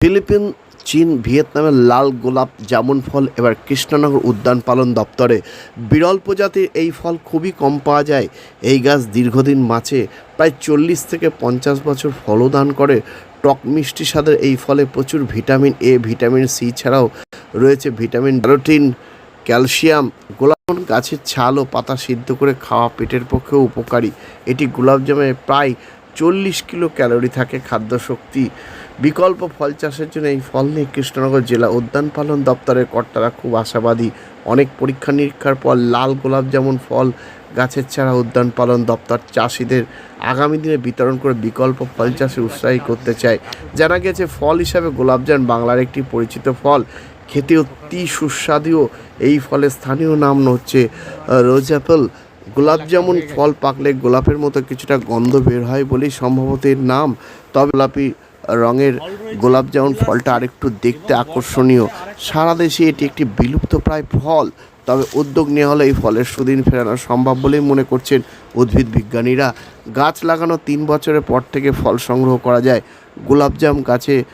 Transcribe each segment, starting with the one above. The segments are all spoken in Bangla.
ফিলিপিন, চীন, ভিয়েতনামের লাল গোলাপ জামুন ফল, এবার কৃষ্ণনগর উদ্যান পালন দপ্তরে। বিরল প্রজাতির এই ফল খুবই কম পাওয়া যায়। এই গাছ দীর্ঘদিন মাছে প্রায় চল্লিশ থেকে পঞ্চাশ বছর ফলও দান করে। টক মিষ্টি স্বাদের এই ফলে প্রচুর ভিটামিন এ, ভিটামিন সি ছাড়াও রয়েছে ভিটামিন, ক্যারোটিন, ক্যালসিয়াম। গোলাপ গাছের ছাল ও পাতা সিদ্ধ করে খাওয়া পেটের পক্ষেও উপকারী। এটি গোলাপজামে প্রায় চল্লিশ কিলো ক্যালোরি থাকে খাদ্য শক্তি বিকল্প ফল চাষের জন্য এই ফল নিয়ে কৃষ্ণনগর জেলা উদ্যান পালন দপ্তরের কর্তারা খুব আশাবাদী। অনেক পরীক্ষা নিরীক্ষার পর লাল গোলাপ যেমন ফল গাছের ছাড়া উদ্যান পালন দপ্তর চাষিদের আগামী দিনে বিতরণ করে বিকল্প ফল চাষে উৎসাহী করতে চায়। জানা গেছে, ফল হিসাবে গোলাপজাম বাংলার একটি পরিচিত ফল। খেতে অতি সুস্বাদুও। এই ফলের স্থানীয় নাম হচ্ছে রোজ অ্যাপেল। গোলাপ যেমন ফল পাকলে গোলাপের মতো কিছুটা গন্ধ বের হয় বলেই সম্ভবত এর নাম। তবে গোলাপি রঙের গোলাপ যেমন ফলটা আরেকটু দেখতে আকর্ষণীয়। সারা দেশে এটি একটি বিলুপ্ত প্রায় ফল। তবে উদ্যোগ নেওয়া হলে এই ফলের সুদিন ফেরানো সম্ভব বলেই মনে করছেন উদ্ভিদ বিজ্ঞানীরা। গাছ লাগানো তিন বছরের পর থেকে ফল সংগ্রহ করা যায়। গোলাপজাম গাছে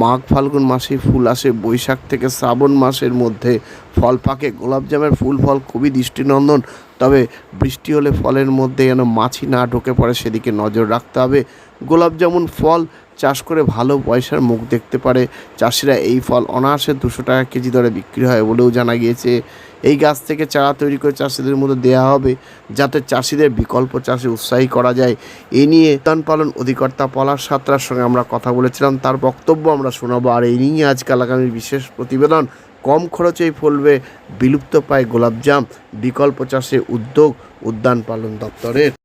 মাঘ ফাল্গুন মাসে ফুল আসে, বৈশাখ থেকে শ্রাবণ মাসের মধ্যে ফল পাকে। গোলাপজামের ফুল ফল খুবই দৃষ্টিনন্দন। তবে বৃষ্টি হলে ফলের মধ্যে যেন মাছি না ঢুকে পড়ে, সেদিকে নজর রাখতে হবে। গোলাপ যেমন ফল চাষ করে ভালো পয়সার মুখ দেখতে পারে। চাষিরা এই ফল অনায়াসে দুশো টাকা কেজি দরে বিক্রি হয় বলেও জানা গিয়েছে। এই গাছ থেকে চারা তৈরি করে চাষিদের মধ্যে দেওয়া হবে যাতে চাষিদের বিকল্প চাষে উৎসাহী করা যায়। এ নিয়ে উদ্যান পালন অধিকর্তা পলাশ সাঁতরার সঙ্গে আমরা কথা বলেছিলাম। তার বক্তব্য আমরা শোনাবো। আর এই নিয়ে আজকাল আগামী বিশেষ প্রতিবেদন। কম খরচেই ফলবে, বিলুপ্ত পায় গোলাপজাম। বিকল্প চাষে উদ্যোগ, উদ্যান পালন দপ্তরের।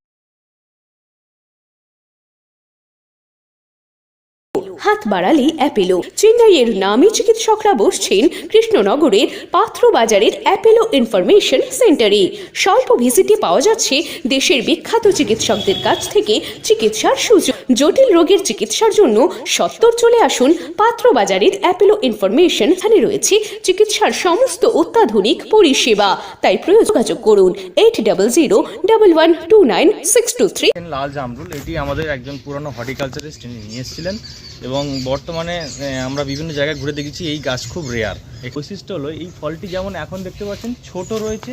হাত বাড়ালে অ্যাপেলো। চেন্নাইয়ের নামী চিকিৎসকরা বসছেন কৃষ্ণনগরের পাত্র বাজারের অ্যাপেলো ইনফরমেশন সেন্টারে। স্বল্প ভিজিটে পাওয়া যাচ্ছে দেশের বিখ্যাত চিকিৎসকদের কাছ থেকে চিকিৎসার সুযোগ। জটিল রোগের চিকিৎসার জন্য সত্তর চলে আসুন পাত্র বাজারের অ্যাপেলো ইনফরমেশন। এখানে রয়েছে চিকিৎসার সমস্ত অত্যাধুনিক পরিষেবা। তাই যোগাযোগ করুন eight double zero double one two nine six two three. লাল জামরুল, এটি আমাদের একজন পুরনো হর্টিকালচারিস্ট নিয়ে এসেছিলেন এবং বর্তমানে আমরা বিভিন্ন জায়গায় ঘুরে দেখেছি এই গাছ খুব রেয়ার বৈশিষ্ট্য হলো, এই ফলটি যেমন এখন দেখতে পাচ্ছেন, ছোট রয়েছে,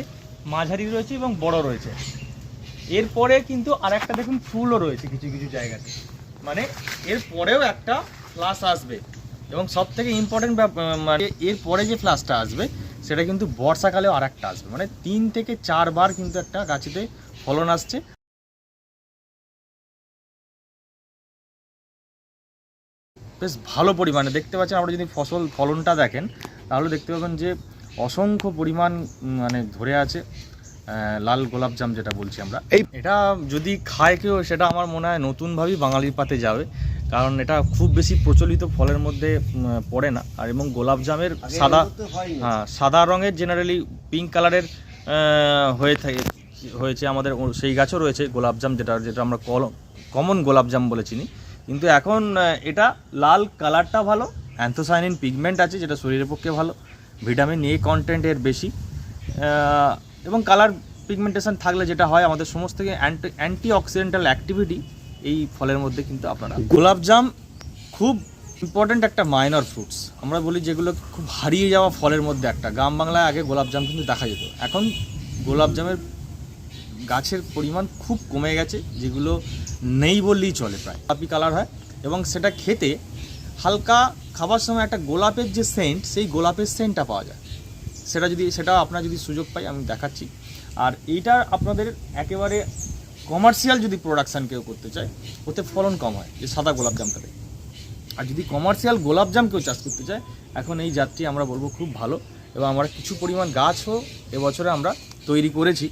মাঝারি রয়েছে এবং বড় রয়েছে। এরপরে কিন্তু আর একটা দেখুন, ফুলও রয়েছে কিছু কিছু জায়গাতে। মানে এর পরেও একটা ফ্লাস আসবে। এবং সব থেকে ইম্পর্টেন্ট মানে এর পরে যে ফ্লাসটা আসবে, সেটা কিন্তু বর্ষাকালেও আর একটা আসবে। মানে তিন থেকে চারবার কিন্তু একটা গাছেতে ফলন আসছে। বেশ ভালো পরিমাণে। দেখতে পাচ্ছেন আমরা যদি ফসল ফলনটা দেখেন তাহলে দেখতে পাবেন যে অসংখ্য পরিমাণ মানে ধরে আছে লাল গোলাপজাম যেটা বলছি আমরা। এই এটা যদি খায় কেউ সেটা আমার মনে হয় নতুনভাবেই বাঙালির পাতে যাবে। কারণ এটা খুব বেশি প্রচলিত ফলের মধ্যে পড়ে না। আর এবং গোলাপজামের সাদা হ্যাঁ সাদা রঙের জেনারেলি পিঙ্ক কালারের হয়ে থাকে হয়েছে আমাদের সেই গাছও রয়েছে গোলাপজাম যেটা যেটা আমরা কমন গোলাপজাম বলে চিনি। কিন্তু এখন এটা লাল কালারটা ভালো অ্যান্থোসাইনিন পিগমেন্ট আছে যেটা শরীরের পক্ষে ভালো ভিটামিন এ কন্টেন্ট এর বেশি এবং কালার পিগমেন্টেশন থাকলে যেটা হয়, আমাদের সমস্ত অ্যান্টি অক্সিডেন্টাল অ্যাক্টিভিটি এই ফলের মধ্যে কিন্তু আপনারা। গোলাপজাম খুব ইম্পর্ট্যান্ট একটা মাইনর ফ্রুটস আমরা বলি যেগুলো খুব হারিয়ে যাওয়া ফলের মধ্যে একটা। গ্রাম বাংলায় আগে গোলাপজাম কিন্তু দেখা যেত। এখন গোলাপজামের গাছের পরিমাণ খুব কমে গেছে, যেগুলো নেই বললেই চলে প্রায়। গোলাপি কালার হয় এবং সেটা খেতে হালকা খাবার সময় একটা গোলাপের যে সেন্ট সেই গোলাপের সেন্টটা পাওয়া যায়। সেটা যদি, সেটা আপনার যদি সুযোগ পাই, আমি দেখাচ্ছি। আর এইটার আপনাদের একেবারে কমার্শিয়াল যদি প্রোডাকশান কেউ করতে চায়, ওতে ফলন কম হয়, যে সাদা গোলাপজামটাতে আর যদি কমার্শিয়াল গোলাপজাম কেউ চাষ করতে চায়, এখন এই জাতটি আমরা বলব খুব ভালো এবং আমরা কিছু পরিমাণ গাছও এবছরে আমরা তৈরি করেছি।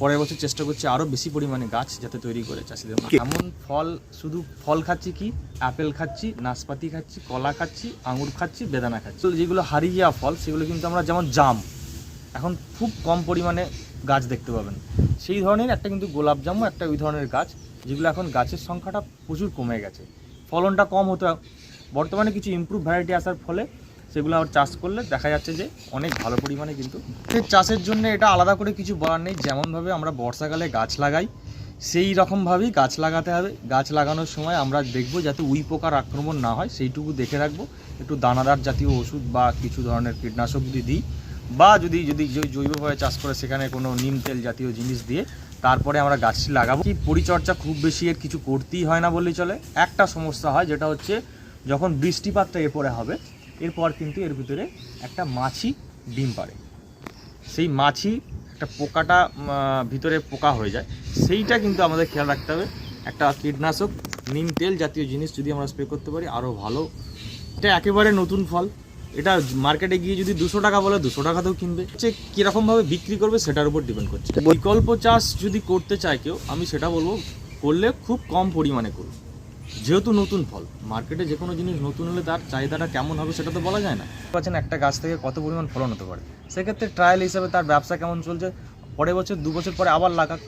পরের বছর চেষ্টা করছি আরও বেশি পরিমাণে গাছ যাতে তৈরি করে চাষিদের এমন ফল শুধু ফল খাচ্ছি কি? আপেল খাচ্ছি নাশপাতি খাচ্ছি কলা খাচ্ছি আঙুর খাচ্ছি বেদানা খাচ্ছি। যেগুলো হারিয়ে যাওয়া ফল সেগুলো কিন্তু আমরা যেমন জাম এখন খুব কম পরিমাণে গাছ দেখতে পাবেন। সেই ধরনের একটা কিন্তু গোলাপ গোলাপজামও একটা ওই ধরনের গাছ যেগুলো এখন গাছের সংখ্যাটা প্রচুর কমে গেছে। ফলনটা কম হতো বর্তমানে কিছু ইমপ্রুভ ভ্যারাইটি আসার ফলে সেগুলো আবার চাষ করলে দেখা যাচ্ছে যে অনেক ভালো পরিমাণে কিন্তু এর চাষের জন্য এটা আলাদা করে কিছু বলার নেই। যেমনভাবে আমরা বর্ষাকালে গাছ লাগাই, সেই রকমভাবেই গাছ লাগাতে হবে। গাছ লাগানোর সময় আমরা দেখব যাতে উই পোকার আক্রমণ না হয়, সেইটুকু দেখে রাখব। একটু দানাদার জাতীয় ওষুধ বা কিছু ধরনের কীটনাশক যদি দিই বা যদি যদি জৈবভাবে চাষ করে সেখানে কোনো নিম তেল জাতীয় জিনিস দিয়ে তারপরে আমরা গাছটি লাগাবো। কি পরিচর্যা খুব বেশি এর কিছু করতেই হয় না বললেই চলে। একটা সমস্যা হয়, যেটা হচ্ছে যখন বৃষ্টিপাতটা এরপরে হবে এরপর কিন্তু এর ভিতরে একটা মাছি ডিম পাড়ে। সেই মাছি একটা পোকাটা ভিতরে পোকা হয়ে যায়। সেইটা কিন্তু আমাদের খেয়াল রাখতে হবে। একটা কীটনাশক, নিম তেল জাতীয় জিনিস যদি আমরা স্প্রে করতে পারি আরও ভালো। এটা একেবারে নতুন ফল। এটা মার্কেটে গিয়ে যদি দুশো টাকা বলে, দুশো টাকাতেও কিনবে। হচ্ছে কীরকমভাবে বিক্রি করবে, সেটার উপর ডিপেন্ড করছে। বিকল্প চাষ যদি করতে চায় কেউ, আমি সেটা বলব, করলে খুব কম পরিমাণে করুন। যেহেতু নতুন ফল মার্কেটে যে কোনো জিনিস নতুন হলে তার চাহিদাটা কেমন হবে সেটা তো বলা যায় না। পাচ্ছেন একটা গাছ থেকে কত পরিমাণ ফলন হতে পারে? সেক্ষেত্রে ট্রায়াল হিসাবে তার ব্যবসা কেমন চলছে? পরের বছর, দু বছর পরে আবার লাগাক।